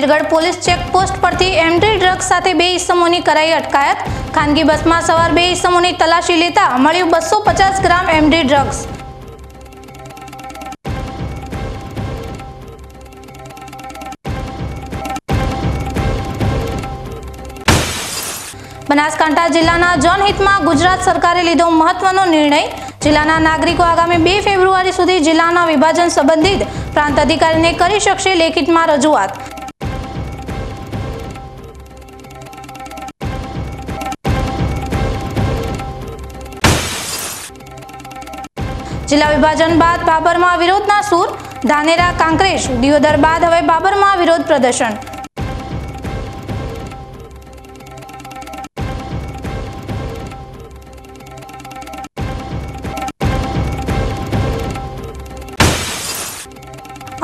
Amirgadh police checkpost પરથી MD drugs સાથે બે ઇસમોની કરાઈ અટકાયત. ખાનગી બસમાં સવાર બે ઇસમોની તલાશી લેતા મળ્યું બસો ગ્રામ એમડી ડ્રગ્સ. બનાસકાંઠા જિલ્લાના જનહિતમાં ગુજરાત સરકારે લીધો મહત્વનો નિર્ણય. જિલ્લાના નાગરિકો આગામી બે ફેબ્રુઆરી સુધી જિલ્લાના વિભાજન સંબંધિત પ્રાંત અધિકારીને કરી શકશે લેખિતમાં રજૂઆત. જિલ્લા વિભાજન બાદ બાબરમાં વિરોધના સૂર, ધાનેરા, કાંકરેજ, દિયોદર બાદ હવે બાબરમાં વિરોધ પ્રદર્શન.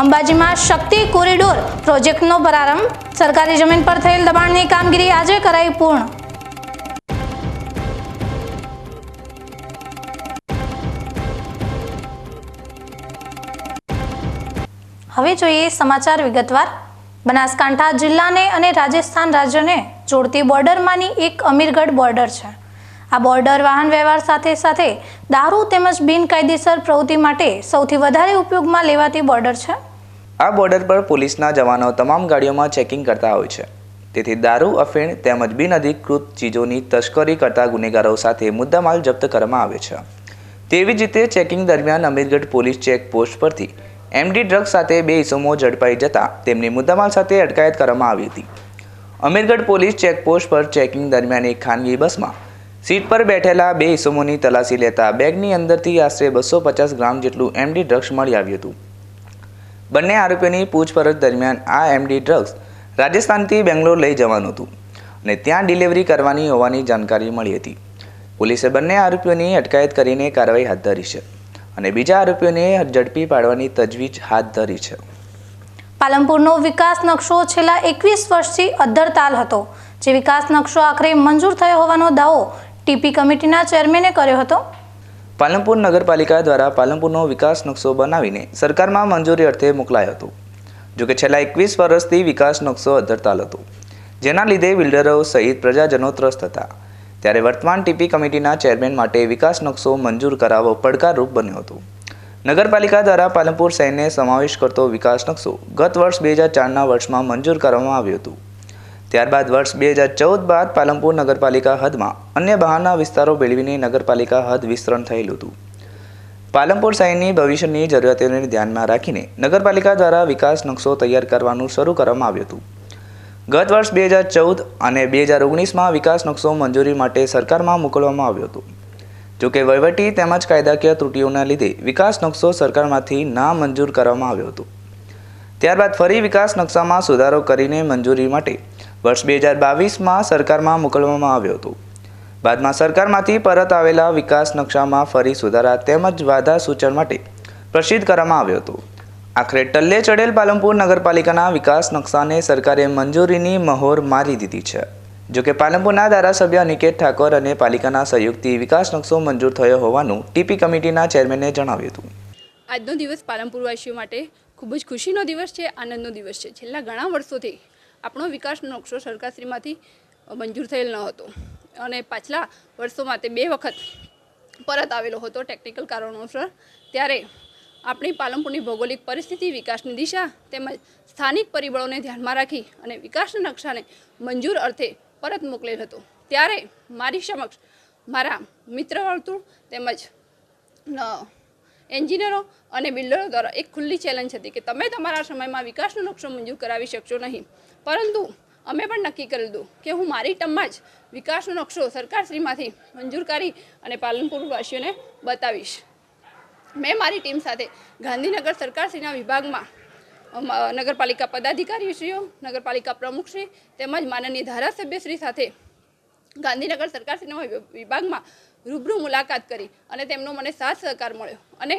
અંબાજીમાં શક્તિ કોરિડોર પ્રોજેક્ટનો પ્રારંભ. સરકારી જમીન પર થયેલ દબાણની કામગીરી આજે કરાઈ પૂર્ણ. હવે જોઈએ સમાચાર વિગતવાર. બનાસકાંઠા જિલ્લાને અને રાજસ્થાન રાજ્યને જોડતી બોર્ડરમાંની એક અમીરગઢ બોર્ડર છે. આ બોર્ડર વાહન વ્યવહાર સાથે સાથે દારૂ તેમજ બિનકાયદેસર પ્રવૃત્તિ માટે સૌથી વધારે ઉપયોગમાં લેવાતી બોર્ડર છે. આ બોર્ડર પર પોલીસના જવાનો તમામ ગાડીઓમાં ચેકિંગ કરતા હોય છે. તેથી દારૂ, અફીણ તેમજ બિનઅધિકૃત ચીજોની તસ્કરી કરતા ગુનેગારો સાથે મુદ્દામાલ જપ્ત કરવામાં આવે છે. તેવી જ રીતે ચેકિંગ દરમિયાન અમીરગઢ પોલીસ ચેક પોસ્ટ પરથી એમડી ડ્રગ્સ સાથે બે ઇસમો ઝડપાઈ જતા તેમની મુદ્દામાલ સાથે અટકાયત કરવામાં આવી હતી. અમીરગઢ પોલીસ ચેકપોસ્ટ પર ચેકિંગ દરમિયાન એક ખાનગી બસમાં સીટ પર બેઠેલા બે ઇસમોની તલાશી લેતા બેગની અંદરથી આશરે બસો પચાસ ગ્રામ જેટલું એમડી ડ્રગ્સ મળી આવ્યું હતું. બંને આરોપીઓની પૂછપરછ દરમિયાન આ એમડી ડ્રગ્સ રાજસ્થાનથી બેંગ્લોર લઈ જવાનું હતું અને ત્યાં ડિલિવરી કરવાની હોવાની જાણકારી મળી હતી. પોલીસે બંને આરોપીઓની અટકાયત કરીને કાર્યવાહી હાથ ધરી છે. અને બીજા આરોપીઓને ઝડપી પાડવાની તજવીજ હાથ ધરી છે. પાલનપુરનો વિકાસ નકશો છેલ્લા એકવીસ વર્ષથી અદ્ધરતાલ હતો. જે વિકાસ નકશો આખરે મંજૂર થયો હોવાનો દાવો ટીપી કમિટીના ચેરમેને કર્યો હતો. પાલનપુર નગરપાલિકા દ્વારા પાલનપુરનો વિકાસ નકશો બનાવીને સરકારમાં મંજૂરી અર્થે મોકલાયો હતો. જોકે છેલ્લા એકવીસ વર્ષથી વિકાસ નકશો અદ્ધરતાલ હતો. જેના લીધે બિલ્ડરો સહિત પ્રજાજનો ત્રસ્ત હતા. ત્યારે વર્તમાન ટીપી કમિટીના ચેરમેન માટે વિકાસ નકશો મંજૂર કરાવવો પડકારરૂપ બન્યો હતો. નગરપાલિકા દ્વારા પાલનપુર શહેરને સમાવેશ કરતો વિકાસ નકશો ગત વર્ષ બે હજાર ચારના વર્ષમાં મંજૂર કરવામાં આવ્યું હતું. ત્યારબાદ વર્ષ બે હજાર ચૌદ બાદ પાલનપુર નગરપાલિકા હદમાં અન્ય બહારના વિસ્તારો ભેળવીને નગરપાલિકા હદ વિસ્તરણ થયેલું હતું. પાલનપુર શહેરની ભવિષ્યની જરૂરિયાતોને ધ્યાનમાં રાખીને નગરપાલિકા દ્વારા વિકાસ નકશો તૈયાર કરવાનું શરૂ કરવામાં આવ્યું હતું. ગત વર્ષ બે હજાર ચૌદ અને બે હજાર ઓગણીસમાં વિકાસ નકશો મંજૂરી માટે સરકારમાં મોકલવામાં આવ્યો હતો. જોકે વહીવટી તેમજ કાયદાકીય ત્રુટીઓના લીધે વિકાસ નકશો સરકારમાંથી ના મંજૂર કરવામાં આવ્યો હતો. ત્યારબાદ ફરી વિકાસ નકશામાં સુધારો કરીને મંજૂરી માટે વર્ષ બે હજાર બાવીસમાં સરકારમાં મોકલવામાં આવ્યો હતો. બાદમાં સરકારમાંથી પરત આવેલા વિકાસ નકશામાં ફરી સુધારા તેમજ વાધા સૂચન માટે પ્રસિદ્ધ કરવામાં આવ્યો હતો. આખરે ટલ્લે ચડેલ પાલનપુર નગરપાલિકાના વિકાસ નકશાને સરકારે મંજૂરીની મહોર મારી દીધી છે. જોકે પાલનપુરના ધારાસભ્ય અનિકેત ઠાકોર અને પાલિકાના સહયોગથી વિકાસ નકશો મંજૂર થયો હોવાનું ટીપી કમિટીના ચેરમેને જણાવ્યું હતું. આજનો દિવસ પાલનપુરવાસીઓ માટે ખૂબ જ ખુશીનો દિવસ છે, આનંદનો દિવસ છે. છેલ્લા ઘણા વર્ષોથી આપણો વિકાસ નકશો સરકારશ્રીમાંથી મંજૂર થયેલ ન હતો અને પાછલા વર્ષોમાં તે બે વખત પરત આવેલો હતો ટેકનિકલ કારણોસર. ત્યારે આપણી પાલનપુરની ભૌગોલિક પરિસ્થિતિ, વિકાસની દિશા તેમજ સ્થાનિક પરિબળોને ધ્યાનમાં રાખી અને વિકાસના નકશાને મંજૂર અર્થે પરત મોકલેલ હતો. ત્યારે મારી સમક્ષ મારા મિત્ર વર્તુળ તેમજ એન્જિનિયરો અને બિલ્ડરો દ્વારા એક ખુલ્લી ચેલેન્જ હતી કે તમે તમારા સમયમાં વિકાસનો નકશો મંજૂર કરાવી શકશો નહીં. પરંતુ અમે પણ નક્કી કરી લીધું કે હું મારી ટમમાં જ વિકાસનો નકશો સરકારશ્રીમાંથી મંજૂર કરી અને પાલનપુરવાસીઓને બતાવીશ. મેં મારી ટીમ સાથે ગાંધીનગર સરકારશ્રીના વિભાગમાં નગરપાલિકા પદાધિકારીશ્રીઓ, નગરપાલિકા પ્રમુખશ્રી તેમજ માનનીય ધારાસભ્યશ્રી સાથે ગાંધીનગર સરકારશ્રીના વિભાગમાં રૂબરૂ મુલાકાત કરી અને તેમનો મને સાથ સહકાર મળ્યો અને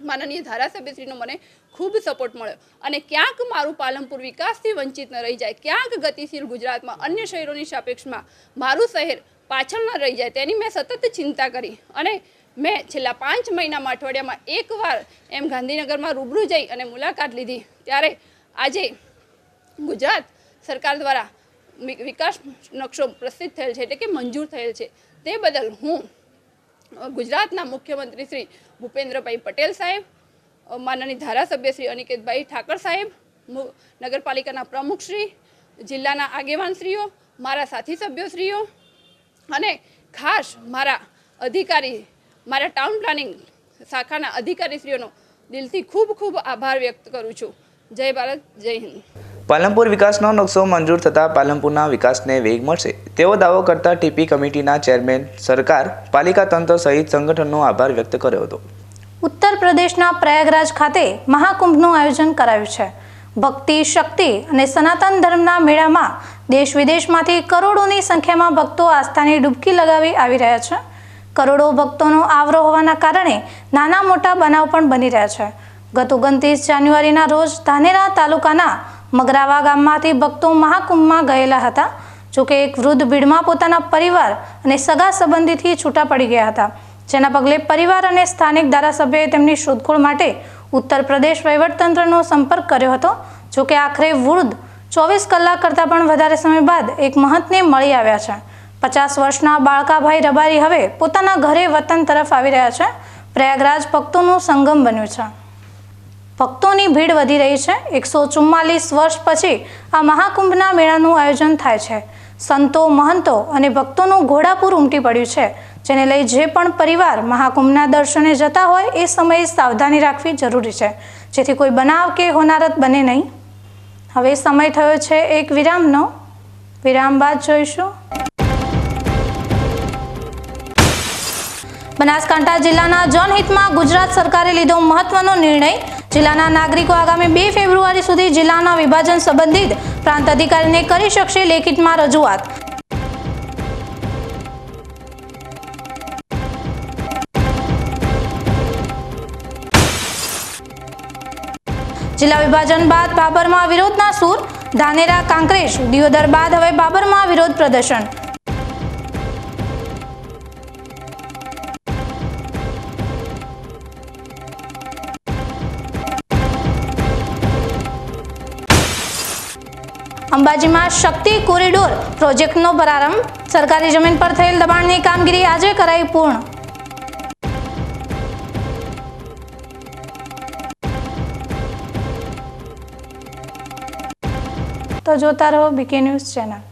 માનનીય ધારાસભ્યશ્રીનો મને ખૂબ સપોર્ટ મળ્યો. અને ક્યાંક મારું પાલનપુર વિકાસથી વંચિત ન રહી જાય, ક્યાંક ગતિશીલ ગુજરાતમાં અન્ય શહેરોની સાપેક્ષમાં મારું શહેર પાછળ ન રહી જાય તેની મેં સતત ચિંતા કરી અને મેં છેલ્લા પાંચ મહિનામાં અઠવાડિયામાં એકવાર એમ ગાંધીનગરમાં રૂબરૂ જઈ અને મુલાકાત લીધી. ત્યારે આજે ગુજરાત સરકાર દ્વારા વિકાસ નકશો પ્રસિદ્ધ થયેલ છે એટલે કે મંજૂર થયેલ છે. તે બદલ હું ગુજરાતના મુખ્યમંત્રી શ્રી ભૂપેન્દ્રભાઈ પટેલ સાહેબ માનની ધારાસભ્ય શ્રી અનિકેતભાઈ ઠાકર સાહેબ નગરપાલિકાના પ્રમુખશ્રી જિલ્લાના આગેવાનશ્રીઓ, મારા સાથી સભ્યોશ્રીઓ અને ખાસ મારા અધિકારી મારા ટાઉન પ્લાનિંગ શાખાના અધિકારીશ્રીઓનો દિલથી ખૂબ ખૂબ આભાર વ્યક્ત કરું છું. જય ભારત જય હિન્દ. પાલનપુર વિકાસનો નકશો મંજૂર થતાં પાલનપુરના વિકાસને વેગ મળશે. તેવો દાવો કરતા ટીપી કમિટીના ચેરમેન સરકાર પાલિકા તંત્ર સહિત સંગઠનનો આભાર વ્યક્ત કર્યો હતો. ઉત્તર પ્રદેશના પ્રયાગરાજ ખાતે મહાકુંભનું આયોજન કરાયું છે. ભક્તિ શક્તિ અને સનાતન ધર્મના મેળામાં દેશ વિદેશમાંથી કરોડોની સંખ્યામાં ભક્તો આસ્થાની ડૂબકી લગાવી આવી રહ્યા છે. કરોડો ભક્તોનો આવરો હોવાના કારણે નાના મોટા બનાવ પણ બની રહ્યા છે. ગત ઓગણત્રીસ જાન્યુઆરીના રોજ ધાનેરા તાલુકાના મગરાવા ગામમાંથી ભક્તો મહાકુંભમાં ગયેલા હતા જોકે એક વૃદ્ધ ભીડમાં પોતાના પરિવાર અને સગા સંબંધીથી છૂટા પડી ગયા હતા. જેના પગલે પરિવાર અને સ્થાનિક ધારાસભ્યએ તેમની શોધખોળ માટે ઉત્તર પ્રદેશ વહીવટતંત્રનો સંપર્ક કર્યો હતો જોકે આખરે વૃદ્ધ ચોવીસ કલાક કરતાં પણ વધારે સમય બાદ એક મહંતને મળી આવ્યા છે. પચાસ વર્ષના બાળકાભાઈ રબારી હવે પોતાના ઘરે વતન તરફ આવી રહ્યા છે. પ્રયાગરાજ ભક્તોનું સંગમ બન્યું છે. ભક્તોની ભીડ વધી રહી છે. એકસો ચુમ્માલીસ વર્ષ પછી આ મહાકુંભના મેળાનું આયોજન થાય છે. સંતો, મહંતો અને ભક્તોનું ઘોડાપુર ઉમટી પડ્યું છે. જેને લઈ જે પણ પરિવાર મહાકુંભના દર્શને જતા હોય એ સમયે સાવધાની રાખવી જરૂરી છે. જેથી કોઈ બનાવ કે હોનારત બને નહીં. હવે સમય થયો છે એક વિરામનો. વિરામ બાદ જોઈશું. બનાસકાંઠા જિલ્લાના જનહિતમાં ગુજરાત સરકારે લીધો મહત્વનો નિર્ણય. જિલ્લાના નાગરિકો આગામી બે ફેબ્રુઆરી સુધી જિલ્લાના વિભાજન સંબંધિત પ્રાંત અધિકારીને કરી શકશે લેખિતમાં રજૂઆત. જિલ્લા વિભાજન બાદ બાબરમાં વિરોધના સૂર. ધાનેરા, કાંકરેજ, દિયોદર બાદ હવે બાબરમાં વિરોધ પ્રદર્શન. અંબાજીમાં શક્તિ કોરિડોર પ્રોજેક્ટનો પ્રારંભ. સરકારી જમીન પર થયેલ દબાણની કામગીરી આજે કરાઈ પૂર્ણ. તો જોતા રહો BK news channel.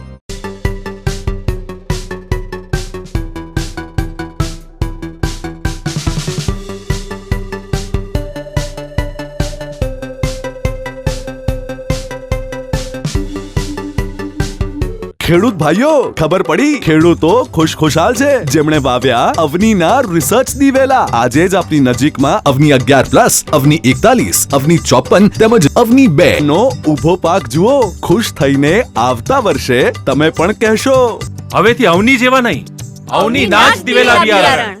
ખેડૂત ભાઈઓ ખબર પડી? ખેડૂતો ખુશખુશાલ છે. જેમણે વાવ્યા અવનીના રિસર્ચ દિવેલા. આજે જ આપની નજીકમાં અવની અગિયાર પ્લસ અવની એકતાલીસ અવની ચોપન તેમજ અવની બે. નો ઊભો પાક જુઓ. ખુશ થઈને આવતા વર્ષે તમે પણ કહેશો. હવેથી અવની જેવા નહીં. અવની નાચ દિવેલા બિયારણ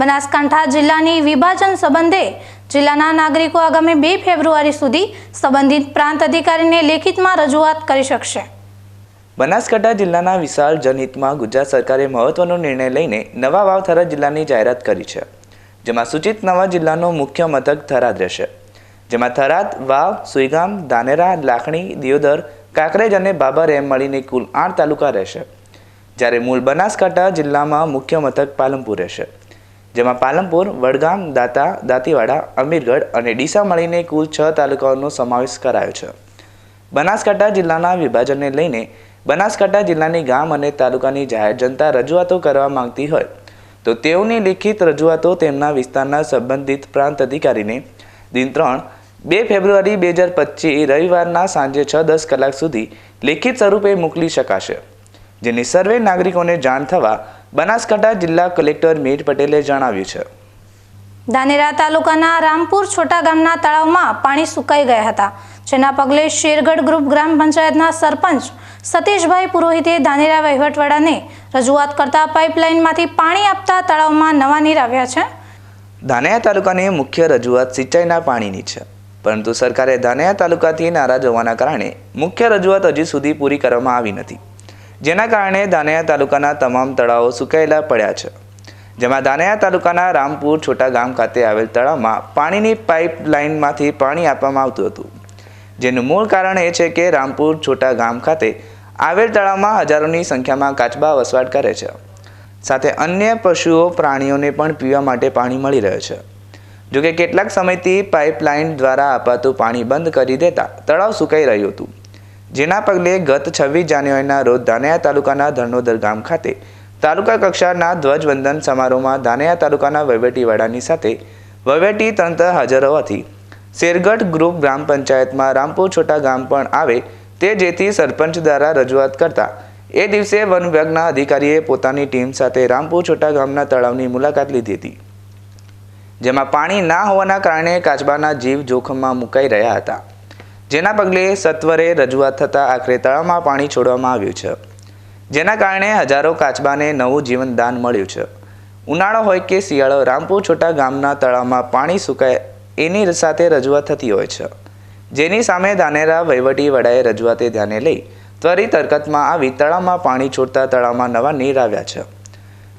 બનાસકાંઠા જિલ્લાની વિભાજન સંબંધે જિલ્લાના નાગરિકો આગામી બે ફેબ્રુઆરી સુધી સંબંધિત પ્રાંત અધિકારીને લેખિતમાં રજૂઆત કરી શકશે. બનાસકાંઠા જિલ્લાના વિશાળ જનહિતમાં ગુજરાત સરકારે મહત્વનો નિર્ણય લઈને નવા વાવ થરાદ જિલ્લાની જાહેરાત કરી છે. જેમાં સૂચિત નવા જિલ્લાનો મુખ્ય મથક થરાદ રહેશે. જેમાં થરાદ, વાવ, સુઈગામ, ધાનેરા, લાખણી, દિયોદર, કાંકરેજ અને બાબર એમ મળીને કુલ આઠ તાલુકા રહેશે. જ્યારે મૂળ બનાસકાંઠા જિલ્લામાં મુખ્ય મથક પાલનપુર રહેશે. જેમાં પાલનપુર, વડગામ, દાતા, દાંતીવાડા, અમીરગઢ અને ડીસા મળીને કુલ છ તાલુકાઓનો સમાવેશ કરાયો છે. બનાસકાંઠા જિલ્લાના વિભાજનને લઈને બનાસકાંઠા જિલ્લાની ગામ અને તાલુકાની જાહેર જનતા રજૂઆતો કરવા માંગતી હોય, તો તેઓની લિખિત રજૂઆતો તેમના વિસ્તારના સંબંધિત પ્રાંત અધિકારીને દિન ત્રણ, બે ફેબ્રુઆરી બે હજાર પચીસ રવિવારના સાંજે છ દસ કલાક સુધી લેખિત સ્વરૂપે મોકલી શકાશે, જેની સર્વે નાગરિકોને જાણ થવા બનાસકાંઠા જિલ્લા કલેક્ટર મીર પટેલે જણાવ્યું છે. ધાનેરા તાલુકાના રામપુર છોટા ગામના તળાવમાં પાણી સુકાઈ ગયા હતા. જેના પગલે શેરગઢ ગ્રુપ ગ્રામ પંચાયતના સરપંચ સતીશભાઈ પુરોહિતે ધાનેરા વહીવટવાળાને રજૂઆત કરતા પાઇપલાઇનમાંથી પાણી આપતા તળાવમાં નવા નીર આવ્યા છે. ધાનેયા તાલુકાની મુખ્ય રજૂઆત સિંચાઈના પાણીની છે. પરંતુ સરકારે ધાનેરા તાલુકાથી નારાજ હોવાના કારણે મુખ્ય રજૂઆત હજી સુધી પૂરી કરવામાં આવી નથી. જેના કારણે દાનયા તાલુકાના તમામ તળાવો સુકાયેલા પડ્યા છે. જેમાં દાનયા તાલુકાના રામપુર છોટા ગામ ખાતે આવેલ તળાવમાં પાણીની પાઇપ લાઇનમાંથી પાણી આપવામાં આવતું હતું. જેનું મૂળ કારણ એ છે કે રામપુર છોટા ગામ ખાતે આવેલ તળાવમાં હજારોની સંખ્યામાં કાચબા વસવાટ કરે છે. સાથે અન્ય પશુઓ, પ્રાણીઓને પણ પીવા માટે પાણી મળી રહે છે. જોકે કેટલાક સમયથી પાઇપલાઇન દ્વારા અપાતું પાણી બંધ કરી દેતા તળાવ સુકાઈ રહ્યું હતું. જેના પગલે ગત છવ્વીસ જાન્યુઆરીના રોજ ધાનેરા તાલુકાના ધરણોદર ગામ ખાતે તાલુકા કક્ષાના ધ્વજવંદન સમારોહમાં ધાનેરા તાલુકાના વહીવટીવાળાની સાથે વહીવટી તંત્ર હાજર હોવાથી શેરગઢ ગ્રુપ ગ્રામ પંચાયતમાં રામપુર છોટા ગામ પણ આવે તે જેથી સરપંચ દ્વારા રજૂઆત કરતા એ દિવસે વન વિભાગના અધિકારીએ પોતાની ટીમ સાથે રામપુર છોટા ગામના તળાવની મુલાકાત લીધી હતી, જેમાં પાણી ના હોવાના કારણે કાચબાના જીવ જોખમમાં મુકાઈ રહ્યા હતા. જેના પગલે સત્વરે રજૂઆત થતાં આખરે તળાવમાં પાણી છોડવામાં આવ્યું છે. જેના કારણે હજારો કાચબાને નવું જીવનદાન મળ્યું છે. ઉનાળો હોય કે શિયાળો, રામપુર છોટા ગામના તળાવમાં પાણી સુકાય એની સાથે રજૂઆત થતી હોય છે. જેની સામે ધાનેરા વહીવટી વડાએ રજૂઆતે ધ્યાને લઈ ત્વરિત હરકતમાં આવી તળાવમાં પાણી છોડતા તળાવમાં નવા નીર આવ્યા છે.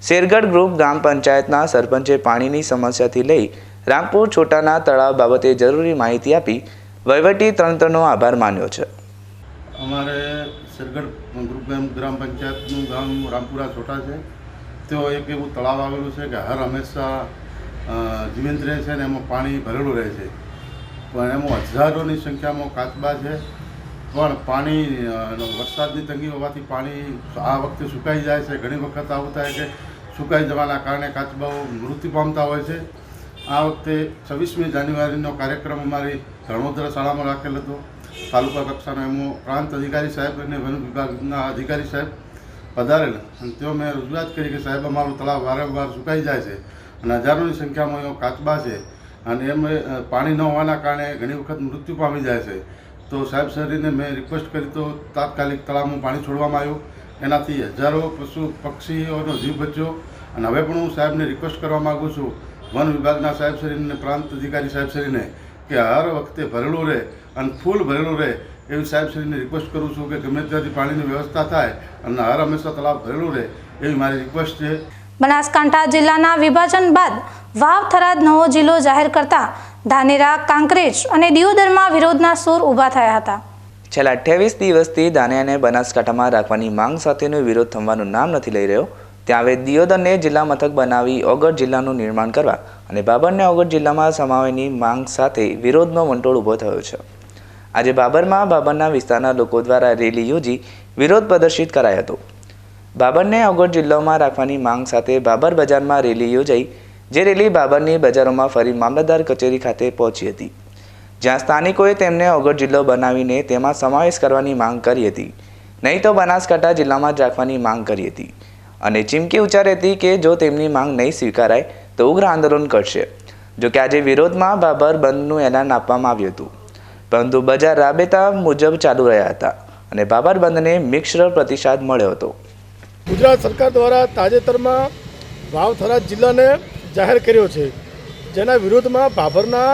શેરગઢ ગ્રુપ ગ્રામ પંચાયતના સરપંચે પાણીની સમસ્યાથી લઈ રામપુર છોટાના તળાવ બાબતે જરૂરી માહિતી આપી વહીવટી તંત્રનો આભાર માન્યો છે. અમારે સરગઢ ગ્રુપ ગ્રામ પંચાયતનું ગામ રામપુરા છોટા છે. તેઓ એક એવું તળાવ આવેલું છે કે હર હંમેશા જીવંત રહે છે ને એમાં પાણી ભરેલું રહે છે. પણ એમાં હજારોની સંખ્યામાં કાચબા છે. પણ પાણી વરસાદની તંગી હોવાથી પાણી આ વખતે સુકાઈ જાય છે. ઘણી વખત આવું થાય કે સુકાઈ જવાના કારણે કાચબાઓ મૃત્યુ પામતા હોય છે. આ વખતે છવ્વીસમી જાન્યુઆરીનો કાર્યક્રમ અમારી ધર્મોદરા શાળામાં રાખેલ હતો. તાલુકા કક્ષાનો એમાં પ્રાંત અધિકારી સાહેબ અને વન વિભાગના અધિકારી સાહેબ પધારેલ. અને તેઓ મેં રજૂઆત કરી કે સાહેબ, અમારું તળાવ વારંવાર સુકાઈ જાય છે અને હજારોની સંખ્યામાં એવો કાચબા છે અને એમ પાણી ન હોવાના કારણે ઘણી વખત મૃત્યુ પામી જાય છે. તો સાહેબ શ્રીને મેં રિક્વેસ્ટ કરી તો તાત્કાલિક તળાવમાં પાણી છોડવામાં આવ્યું. એનાથી હજારો પશુ પક્ષીઓનો જીવ બચ્યો અને હવે પણ હું સાહેબને રિક્વેસ્ટ કરવા માગું છું. વન વિભાગના સાહેબશ્રીને અને પ્રાંત અધિકારી સાહેબશ્રીને કે હર વખતે ભરેલું રહે અને ફૂલ ભરેલું રહે એવી સાહેબશ્રીને રિક્વેસ્ટ કરું છું કે ગમે ત્યાંથી પાણીની વ્યવસ્થા થાય અને હર હંમેશા તલાવ ભરેલું રહે એવી મારી રિક્વેસ્ટ છે. બનાસકાંઠા જિલ્લાના વિભાજન બાદ વાવ થરાદ નવો જિલ્લો જાહેર કરતા ધાનેરા કાંકરેજ અને દિયોદરમાં વિરોધના સૂર ઊભા થયા હતા. છેલ્લા અઠ્યાવીસ દિવસથી દાનિયાને બનાસકાંઠામાં રાખવાની માંગ સાથેનો વિરોધ થવાનું નામ નથી લઈ રહ્યો. ત્યાં હવે દિયોદરને જિલ્લા મથક બનાવી ઓગળ જિલ્લાનું નિર્માણ કરવા અને બાબરને ઓગળ જિલ્લામાં સમાવવાની માંગ સાથે વિરોધનો વંટોળ ઊભો થયો છે. આજે બાબરમાં બાબરના વિસ્તારના લોકો દ્વારા રેલી યોજી વિરોધ પ્રદર્શિત કરાયો હતો. બાબરને ઓગળ જિલ્લામાં રાખવાની માંગ સાથે બાબર બજારમાં રેલી યોજાઈ, જે રેલી બાબરની બજારોમાં ફરી મામલતદાર કચેરી ખાતે પહોંચી હતી. જ્યાં સ્થાનિકોએ તેમને ઓગળ જિલ્લો બનાવીને તેમાં સમાવેશ કરવાની માંગ કરી હતી. નહીં તો બનાસકાંઠા જિલ્લામાં જ રાખવાની માંગ કરી હતી. અને ચીમકી ઉચ્ચારી હતી કે જો તેમની માંગ નહીં સ્વીકારાય, તો ઉગ્ર આંદોલન કરશે. જો કે આજે વિરોધમાં બાબર બંધનું એલાન આપવામાં આવ્યું હતું. પરંતુ બજાર રાબેતા મુજબ ચાલુ રહ્યા હતા અને બાબર બંધને મિશ્ર પ્રતિસાદ મળ્યો હતો. ગુજરાત સરકાર દ્વારા તાજેતરમાં વાવથરા જિલ્લાને જાહેર કર્યો છે, જેના વિરોધમાં ભાભરના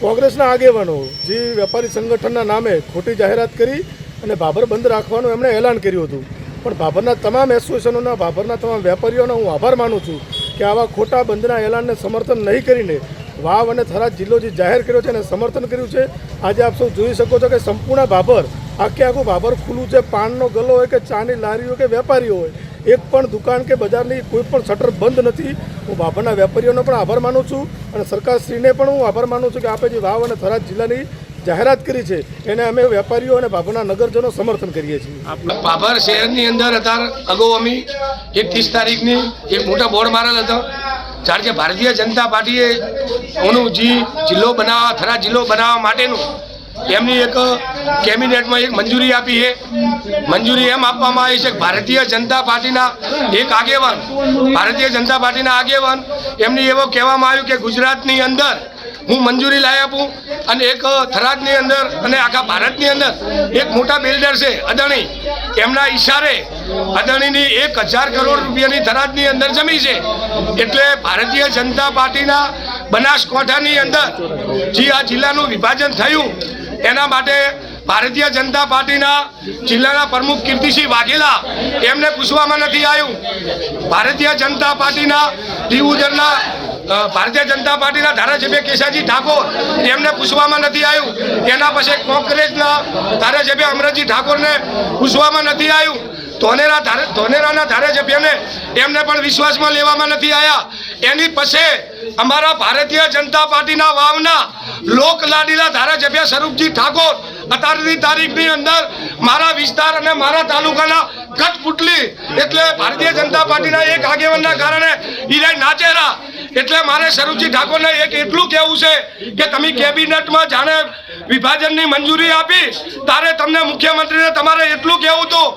કોંગ્રેસના આગેવાનો, જે વેપારી સંગઠનના નામે ખોટી જાહેરાત કરી અને ભાભર બંધ રાખવાનું એમણે એલાન કર્યું હતું. પણ ભાભરના તમામ એસોસિએશનોના ભાભરના તમામ વેપારીઓનો હું આભાર માનું છું કે આવા ખોટા બંધના એલાનને સમર્થન નહીં કરીને વાવ અને થરાદ જિલ્લો જે જાહેર કર્યો છે અને સમર્થન કર્યું છે. આજે આપ સૌ જોઈ શકો છો કે સંપૂર્ણ ભાભર, આખે આખું ભાભર ખુલ્લું છે. પાનનો ગલ્લો હોય કે ચાની લારીઓ કે વેપારીઓ હોય, એક પણ દુકાન કે બજારની કોઈ પણ શટર બંધ નથી. હું ભાભરના વેપારીઓનો પણ આભાર માનું છું અને સરકારશ્રીને પણ હું આભાર માનું છું કે આપણે જે વાવ અને થરાદ જિલ્લાની જાહેરાત કરી છે, એને અમે વેપારીઓ અને ભાભોના નગરજનો સમર્થન કરીએ છીએ. ભાભર શહેરની અંદર હતા અગાઉ અમે એક ત્રીસ તારીખની એક મોટા બોર્ડ મારેલ હતો કારણ કે ભારતીય જનતા પાર્ટીએ ઓનું જી જિલ્લો બનાવવા, થરા જિલ્લો બનાવવા માટેનું એમની એક કેબિનેટમાં એક મંજૂરી આપી છે. મંજૂરી એમ આપવામાં આવી છે કે ભારતીય જનતા પાર્ટીના એક આગેવાન, ભારતીય જનતા પાર્ટીના આગેવાન એમની એવો કહેવામાં આવ્યું કે ગુજરાતની અંદર હું મંજૂરી લાવી આપું અને એક થરાદની અંદર અને આખા ભારતની અંદર એક મોટા બિલ્ડર છે, અદાણી. એમના ઈશારે અદાણીની એક હજાર કરોડ રૂપિયાની થરાદની અંદર જમી છે. એટલે ભારતીય જનતા પાર્ટીના બનાસકાંઠાની અંદર જે આ જિલ્લાનું વિભાજન થયું, એના માટે ભારતીય જનતા પાર્ટીના જિલ્લાના પ્રમુખ કીર્તિસિંહ વાઘેલા એમને પૂછવામાં નથી આવ્યું. ભારતીય જનતા પાર્ટીના દીવુદરના ભારતીય જનતા પાર્ટીના ધારાસભ્ય કેશાજી ઠાકોર એમને પૂછવામાં નથી આવ્યું. એના પછી કોંગ્રેસના ધારાસભ્ય અમરજી ઠાકોરને પૂછવામાં નથી આવ્યું. ધોનેરા ધોનેરાના ધારાસભ્યને એમને પણ વિશ્વાસમાં લેવામાં નથી આવ્યા. એની પછી અમારા ભારતીય જનતા પાર્ટીના વાવના લોક લાડીલા ધારાસભ્ય સ્વરૂપજી ઠાકોર અત્યારની તારીખની અંદર મારા વિસ્તાર અને મારા તાલુકાના કટપુટલી એટલે ભારતીય જનતા પાર્ટીના એક આગેવાનના કારણે ઈરાય નાચેરા. એટલે મારે સ્વરૂપજી ઠાકોરને એક એટલું કહેવું છે કે તમે કેબિનેટમાં જાણે વિભાજનની મંજૂરી આપીશ. તારે તમને મુખ્યમંત્રીને તમારે એટલું કહેવું હતું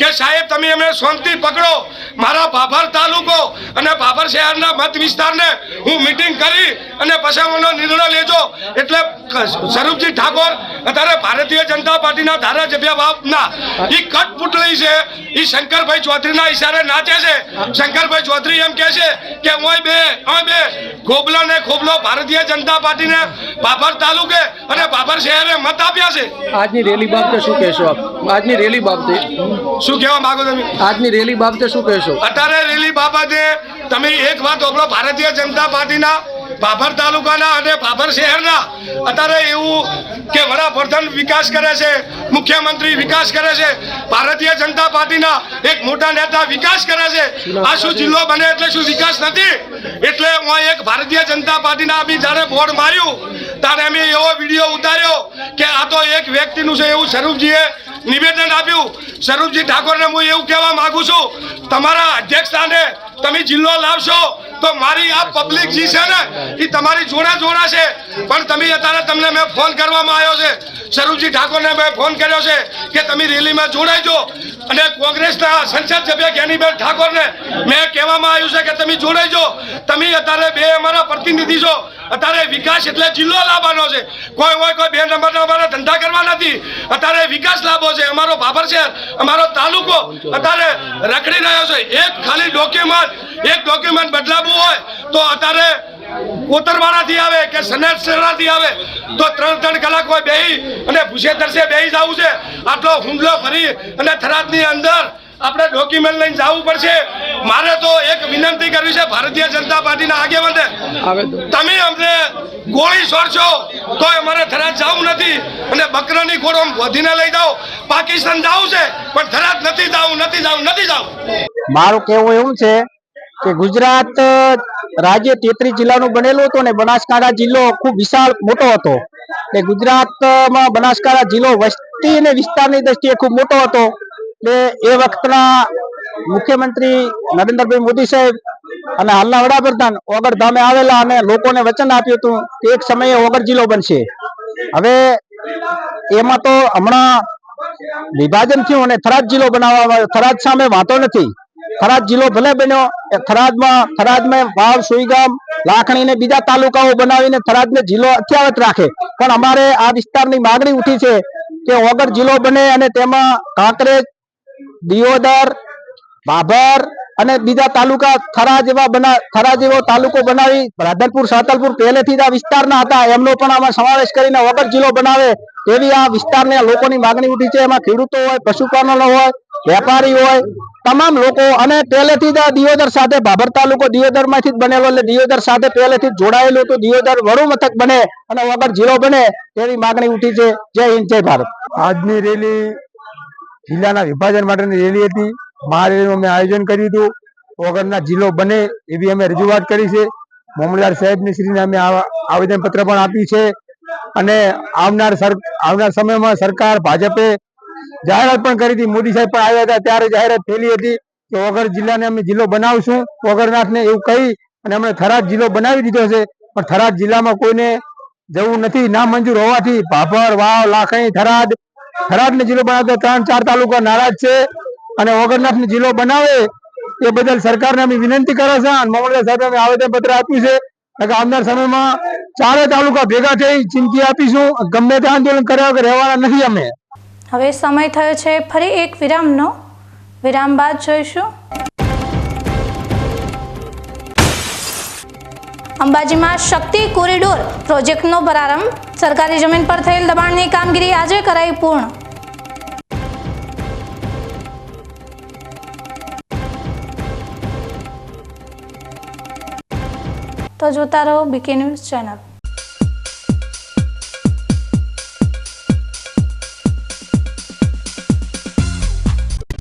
કે સાહેબ, તમે એમને શાંતિ પકડો. મારા ભાભર તાલુકો અને ભાભર શહેરના મત વિસ્તારને હું મિટિંગ કરી અને પછાવવાનો નિર્ણય લેજો. એટલે સ્વરૂપજી ઠાકોર, અત્યારે ભારતીય જનતા પાર્ટીના ધારાસભ્ય બાપના એ કટપુટલી છે. એ શંકરભાઈ ચૌધરીના ઈશારે નાચે છે. શંકરભાઈ ચૌધરી એમ કહે છે કે ઓય બે ઓય બે. ખોબલો ને ખોબલો ભારતીય જનતા પાર્ટીને બાબર તાલુકે અને બાબર શહેરે મત આપ્યા છે. આજની રેલી બાબતે શું કહેશો આપ? આજની રેલી બાબતે? શું કહેવા માંગો તમે? આજની રેલી બાબતે શું કહેશો? અત્યારે રેલી બાબતે તમે એક વાત ઓગળો ભારતીય જનતા પાર્ટીના ભાભર તાલુકાના અને ભાભર શહેરના. અત્યારે એવું કે વડાપ્રધાન વિકાસ કરે છે મુખ્યમંત્રી વિકાસ કરે છે ભારતીય જનતા પાર્ટીના એક મોટા નેતા વિકાસ કરે છે. આ શું જિલ્લો બને એટલે શું વિકાસ નથી? એટલે હું એક ભારતીય જનતા પાર્ટીના બી જ્યારે બોર્ડ માર્યું ત્યારે અમે એવો વીડિયો ઉતાર્યો કે આ તો એક વ્યક્તિનું છે એવું સ્વરૂપજીએ નિવેદન આપ્યું. સ્વરૂપજી ઠાકોરને હું એવું કહેવા માગું છું, તમારા અધ્યક્ષ સ્થાને તમે જિલ્લો લાવશો, તો મારી આ પબ્લિક જે છે ને, એ તમારી જોડા જોડા છે. પણ તમે અત્યારે તમને મેં ફોન કરવામાં આવ્યો છે. સ્વરૂપજી ઠાકોરને મેં ફોન કર્યો છે કે તમે રેલીમાં જોડાઈજો. અને કોંગ્રેસના સંસદ સભ્ય જ્ઞાનીબેન ઠાકોરને મેં કહેવામાં આવ્યું છે કે તમે જોડાઈજો. તમે અત્યારે બે અમારા પ્રતિનિધિ છો. અત્યારે વિકાસ એટલે જિલ્લો લાવવાનો છે. કોઈ હોય, કોઈ બે નંબરના અમારે ધંધા કરવા નથી. અત્યારે વિકાસ લાવવો છે. અમારો ભાભર શહેર, અમારો તાલુકો અત્યારે રખડી રહ્યો છે. એક ખાલી ડોક્યુમેન્ટ એક ડોક્યુમેન્ટ બદલાવવું હોય તો અત્યારે કોતરવાડાથી આવે કે સનેસરાથી આવે તો ત્રણ ત્રણ કલાક હોય બેહી અને ભૂસે તરસે બેહી જવું છે. આટલો હુમલો ફરી અને થરાદની અંદર આપણે ડોક્યુમેન્ટ લઈને જવું પડશે. મારે તો એક વિનંતી કરવી છે ભારતીય જનતા પાર્ટીના આગેવાનને. તમે અમને ગોળી છોડશો તો અમારે થરાદ જવું નથી. અને બકરાની ખોડો વધીને લઈ જાઓ. પાકિસ્તાન જવું છે પણ થરાદ નથી જવું નથી જવું નથી જવું. મારું કહેવું એવું છે કે ગુજરાત રાજ્ય તેત્રીસ જિલ્લાનું બનેલું હતું અને બનાસકાંઠા જિલ્લો ખૂબ વિશાળ મોટો હતો. એટલે ગુજરાતમાં બનાસકાંઠા જિલ્લો વસ્તી અને વિસ્તારની દ્રષ્ટિએ ખૂબ મોટો હતો. એટલે એ વખતના મુખ્યમંત્રી નરેન્દ્રભાઈ મોદી સાહેબ અને હાલના વડાપ્રધાન ઓગર ધામે આવેલા અને લોકોને વચન આપ્યું હતું કે એક સમયે ઓગર જિલ્લો બનશે. હવે એમાં તો હમણાં વિભાજન થયું અને થરાદ જિલ્લો બનાવવામાં આવ્યો. થરાદ સામે વાતો નથી. થરાદ જિલ્લો ભલે બન્યો, એ થરાદમાં થરાદમાં વાવ, સુઈગામ લાખણી ને બીજા તાલુકાઓ બનાવીને થરાદને જિલ્લો અત્યાવત રાખે. પણ અમારે આ વિસ્તારની માગણી ઉઠી છે કે ઓગર જિલ્લો બને અને તેમાં કાંકરેજ દિયોદર ભાભર અને બીજા તાલુકા થરા જેવા બના, થરા જેવો તાલુકો બનાવી રાધનપુર, સાતલપુર પહેલેથી જ આ વિસ્તારના હતા. એમનો પણ આમાં સમાવેશ કરીને વગર જિલ્લો બનાવે તેવી આ વિસ્તારના લોકોની માગણી ઉઠી છે. એમાં ખેડૂતો હોય, પશુપાલનો હોય, વેપારી હોય, તમામ લોકો અને પહેલેથી જ દિયોદર સાથે ભાભર તાલુકો દિયોદરમાંથી બનેલો એટલે દિયોદર સાથે પહેલેથી જોડાયેલું હતું. દિયોદર વડુ મથક બને અને વગર જિલ્લો બને તેવી માગણી ઉઠી છે. જય હિન્દ, જય ભારત. આજની રેલી જિલ્લાના વિભાજન માટેની રેલી હતી. મહારેલીનું અમે આયોજન કર્યું હતું. વગરના જિલ્લો બને એવી અમે રજૂઆત કરી છે. મામલદાર સાહેબની શ્રીને અમે આવેદન પત્ર પણ આપ્યું છે. અને આવનાર આવનાર સમયમાં સરકાર ભાજપે જાહેરાત પણ કરી હતી. મોદી સાહેબ પણ આવ્યા હતા. ત્યારે જાહેરાત થયેલી હતી કે વગર જિલ્લાને અમે જિલ્લો બનાવશું. વગરનાથને એવું કહી અને અમે થરાદ જિલ્લો બનાવી દીધો છે. પણ થરાદ જિલ્લામાં કોઈને જવું નથી, ના મંજૂર હોવાથી ભાભર, વાવ, લાખણી, થરાદ થરાદને જિલ્લો બનાવતો ત્રણ ચાર તાલુકા નારાજ છે અને વગરનાથને જિલ્લો બનાવે, એ બદલ સરકારને અમે વિનંતી કરે છે અને મામલતદાર સાહેબ અમે આવેદન પત્ર આપ્યું છે. કે આવનાર સમયમાં ચારે તાલુકા ભેગા થઈ ચીમકી આપીશું. ગમે તે આંદોલન કર્યા વગર રહેવાના નથી અમે. હવે સમય થયો છે ફરી એક વિરામનો. વિરામ બાદ જોઈશું. અંબાજીમાં શક્તિ કોરિડોર પ્રોજેક્ટનો પ્રારંભ. સરકારી જમીન પર થયેલ દબાણની કામગીરી આજે કરાઈ પૂર્ણ. તો જોતા રહો બીકે ન્યૂઝ ચેનલ.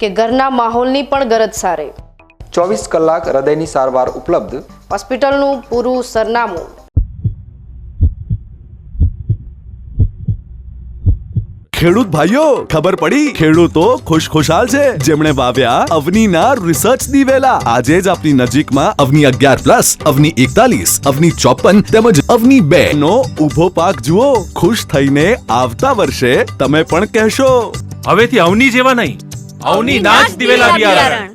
કે ઘરના માહોલની પણ ગરજ સારે. ચોવીસ કલાક હૃદયની સારવાર ઉપલબ્ધ. હોસ્પિટલનું પૂરું સરનામું. ખેડૂત ભાઈઓ ખબર પડી? ખેડૂતો ખુશખુશાલ છે. જેમણે વાવ્યા અવનીના રિસર્ચ દિવેલા. આજે જ આપની નજીકમાં અવની અગિયાર પ્લસ અવની એકતાલીસ અવની ચોપન તેમજ અવની બે. નો ઊભો પાક જુઓ. ખુશ થઈને આવતા વર્ષે તમે પણ કહેશો. હવેથી અવની જેવા નહીં. અવની નાચ દિવેલા બિયારણ.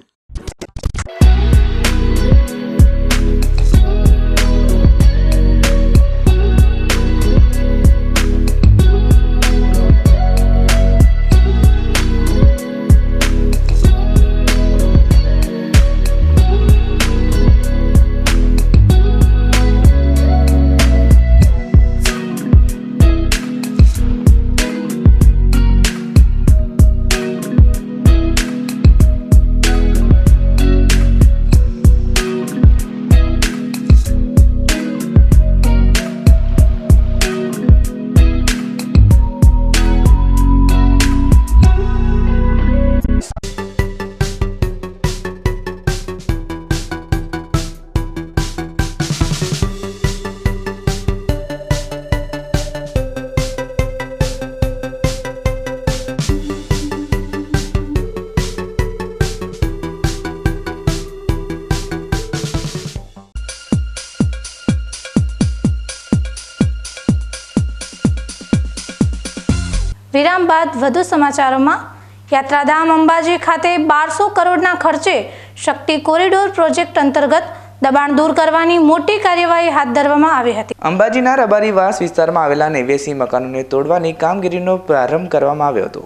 બાદ વધુ સમાચારોમાં યાત્રાધામ અંબાજી ખાતે બારસો કરોડના ખર્ચે શક્તિ કોરિડોર પ્રોજેક્ટ અંતર્ગત દબાણ દૂર કરવાની મોટી કાર્યવાહી હાથ ધરવામાં આવી હતી. અંબાજીના રબારીવાસ વિસ્તારમાં આવેલા નેવ્યાસી મકાનોને તોડવાની કામગીરીનો પ્રારંભ કરવામાં આવ્યો હતો.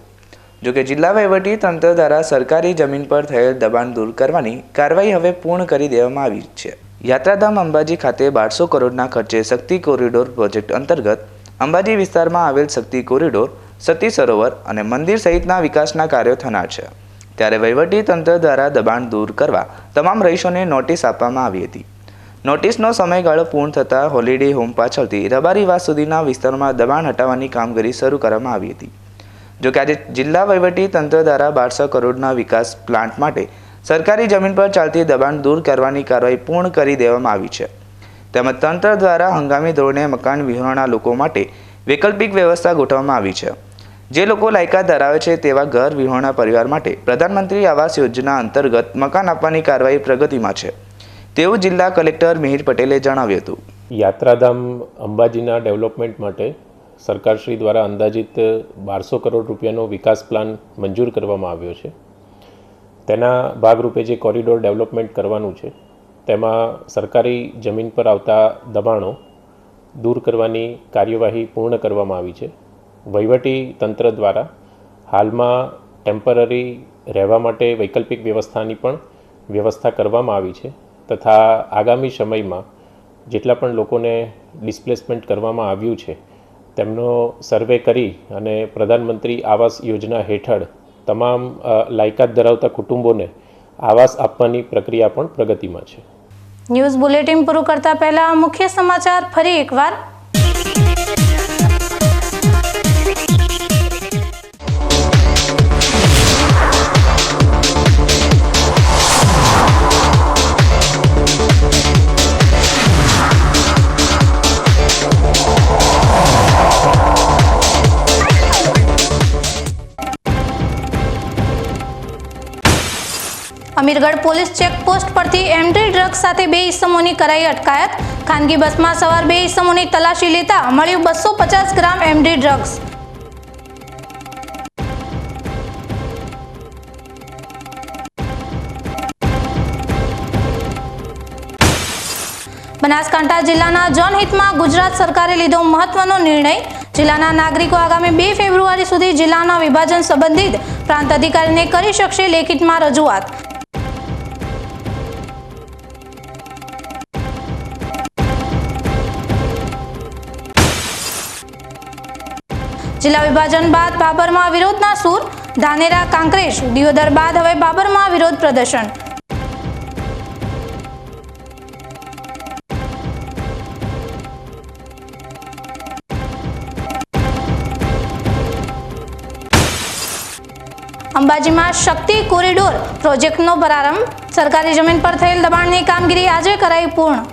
જોકે જિલ્લા વહીવટી તંત્ર દ્વારા સરકારી જમીન પર થયેલ દબાણ દૂર કરવાની કાર્યવાહી હવે પૂર્ણ કરી દેવામાં આવી છે. યાત્રાધામ અંબાજી ખાતે બારસો કરોડના ખર્ચે શક્તિ કોરિડોર પ્રોજેક્ટ અંતર્ગત અંબાજી વિસ્તારમાં આવેલ શક્તિ કોરિડોર સતી સરોવર અને મંદિર સહિતના વિકાસના કાર્યો થનાર છે. ત્યારે વહીવટી તંત્ર દ્વારા દબાણ દૂર કરવા તમામ રહીશોને નોટિસ આપવામાં આવી હતી. નોટિસનો સમયગાળો પૂર્ણ થતાં હોલિડે હોમ પાછળથી રબારીવાસ સુધીના વિસ્તારમાં દબાણ હટાવવાની કામગીરી શરૂ કરવામાં આવી હતી. જોકે આજે જિલ્લા વહીવટી તંત્ર દ્વારા બારસો કરોડના વિકાસ પ્લાન્ટ માટે સરકારી જમીન પર ચાલતી દબાણ દૂર કરવાની કાર્યવાહી પૂર્ણ કરી દેવામાં આવી છે. તેમજ તંત્ર દ્વારા હંગામી ધોરણે મકાન વિહોણા લોકો માટે વૈકલ્પિક વ્યવસ્થા ગોઠવવામાં આવી છે. જે લોકો લાયકાત ધરાવે છે તેવા ઘર વિહોણા પરિવાર માટે પ્રધાનમંત્રી આવાસ યોજના અંતર્ગત મકાન આપવાની કાર્યવાહી પ્રગતિમાં છે. તેવું જિલ્લા કલેક્ટર મિહિર પટેલે જણાવ્યું હતું. યાત્રાધામ અંબાજીના ડેવલપમેન્ટ માટે સરકારશ્રી દ્વારા અંદાજિત બારસો કરોડ રૂપિયાનો વિકાસ પ્લાન મંજૂર કરવામાં આવ્યો છે. તેના ભાગરૂપે જે કોરિડોર ડેવલપમેન્ટ કરવાનું છે, તેમાં સરકારી જમીન પર આવતા દબાણો દૂર કરવાની કાર્યવાહી પૂર્ણ કરવામાં આવી છે. વહીવટી તંત્ર દ્વારા હાલમાં ટેમ્પરરી રહેવા માટે વૈકલ્પિક વ્યવસ્થાની પણ વ્યવસ્થા કરવામાં આવી છે તથા આગામી સમયમાં જેટલા પણ લોકોને ડિસ્પ્લેસમેન્ટ કરવામાં આવ્યું છે, તેમનો સર્વે કરી અને પ્રધાનમંત્રી આવાસ યોજના હેઠળ તમામ લાયકાત ધરાવતા કુટુંબોને આવાસ આપવાની પ્રક્રિયા પણ પ્રગતિમાં છે. ન્યૂઝ બુલેટિન પૂરું કરતા પહેલા મુખ્ય સમાચાર ફરી એકવાર. અમીરગઢ પોલીસ ચેકપોસ્ટ પરથી એમડી ડ્રગ્સ સાથે બે ઈસમોની કરાઈ અટકાયત. ખાનગી બસમાં સવાર બે ઈસમોની તલાશી લેતા મળ્યું બસો પચાસ ગ્રામ એમડી ડ્રગ્સ. બનાસકાંઠા જિલ્લાના જનહિતમાં ગુજરાત સરકારે લીધો મહત્વનો નિર્ણય. જિલ્લાના નાગરિકો આગામી બે ફેબ્રુઆરી સુધી જિલ્લાના વિભાજન સંબંધિત પ્રાંત અધિકારીને કરી શકશે લેખિતમાં રજૂઆત. જિલ્લા વિભાજન બાદ બાબરમાં વિરોધના સૂર, ધાનેરા, કાંકરેજ, દિયોદર બાદ હવે બાબરમાં વિરોધ પ્રદર્શન. અંબાજીમાં શક્તિ કોરિડોર પ્રોજેક્ટનો પ્રારંભ. સરકારી જમીન પર થયેલ દબાણની કામગીરી આજે કરાઈ પૂર્ણ.